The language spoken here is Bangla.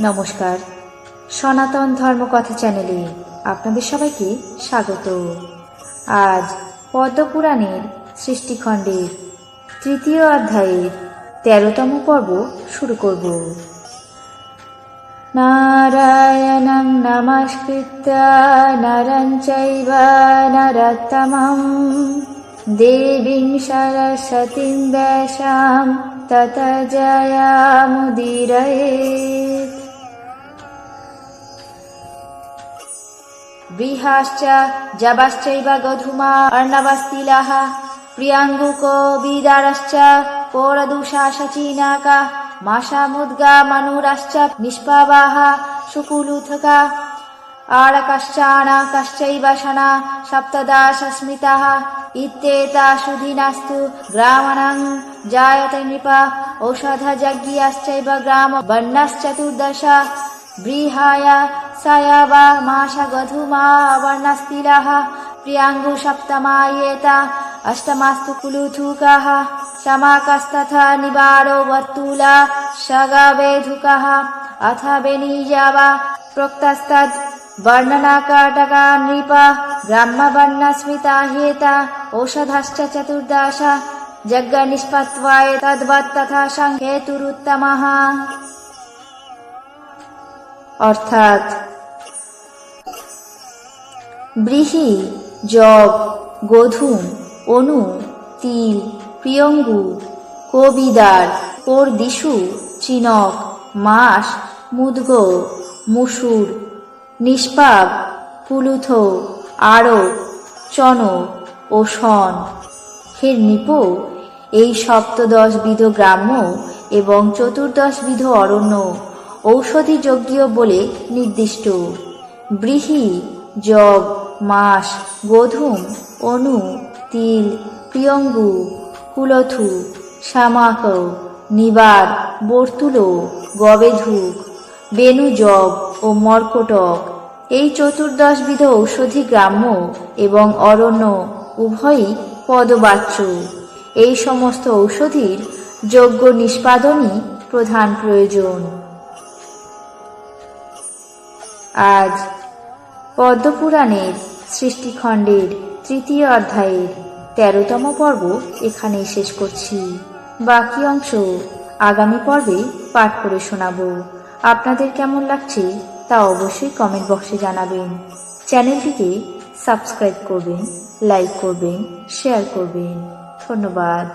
নমস্কার। সনাতন ধর্মকথা চ্যানেলে আপনাদের সবাইকে স্বাগত। আজ পদ্মপুরাণের সৃষ্টিখণ্ডের তৃতীয় অধ্যায়ের তেরোতম পর্ব শুরু করব। নারায়ণং নমস্কৃত্য, নরং চৈব নরোত্তমম। দেবীং সরস্বতীং দেশাম তত জয়ামুদীরয়েत् বৃহাশ্চ জবাশ্চৈব গধুমা অর্ণবস্তিলাः প্রিয়াঙ্গুকো বিদারশ্চ কোরদুষা শচীনাকা মাশামুদ্গা মনুরশ্চ নিষ্পাবাः সুকুলুথকা आडकश्चाणकश्चैव शना सप्तदाशस्मितः इत्येतासु दिनास्तु ग्रामणं जायते नृप औषधयज्ञश्चैव ग्रामवर्णश्चतुर्दश সায়াবা মাশা গধুমা বর্ণাস্তিরাহা প্রিয়াঙ্গু সপ্তমায়েতা অষ্টমাস্তু কুলুধুকাহ সমাকস্তথা নিবারো বর্তুলা সগাবেধুকাহ অথ বেনীজাবা প্রোক্তস্তদ্ বর্ণনাকাটকা নৃপা ব্রাহ্মবর্ণস্মিতা হেতা ওষধশ্চ চতুর্দশ যজ্ঞনিষ্পত্বায় তদ্বত্তথা সংহেতুরুত্তমঃ অর্থাৎ ব্রীহি, জব, গধুম, অনু, তিল, প্রিয়ঙ্গু, কবিদার দিশু চিনক, মাস, মুদগ, মুসুর, নিষ্পাপ কুলুথ আরব চন ও শন। হে নৃপ, এই সপ্তদশ বিধ গ্রাম্য এবং চতুর্দশ বিধ অরণ্য ঔষধি যজ্ঞ বলে নির্দিষ্ট। ব্রীহি, জব মাস, গোধূম, অনু, তিল প্রিয়ঙ্গু কুলথু শামাক নিবার, বর্তুল, গবেধুক বেনুজব ও মর্কটক। এই চতুর্দশবিধ ঔষধি গ্রাম্য এবং অরণ্য উভয়ই পদবাচ্য। এই সমস্ত ঔষধির যোগ্য নিষ্পাদনই প্রধান প্রয়োজন। আজ পদ্মপুরাণের সৃষ্টিখণ্ডের তৃতীয় অধ্যায়ের তেরোতম পর্ব এখানেই শেষ করছি। বাকি অংশ আগামী পর্বে পাঠ করে শোনাব। আপনাদের কেমন লাগছে তা অবশ্যই কমেন্ট বক্সে জানাবেন। চ্যানেলটিকে সাবস্ক্রাইব করবেন লাইক করবেন শেয়ার করবেন। ধন্যবাদ।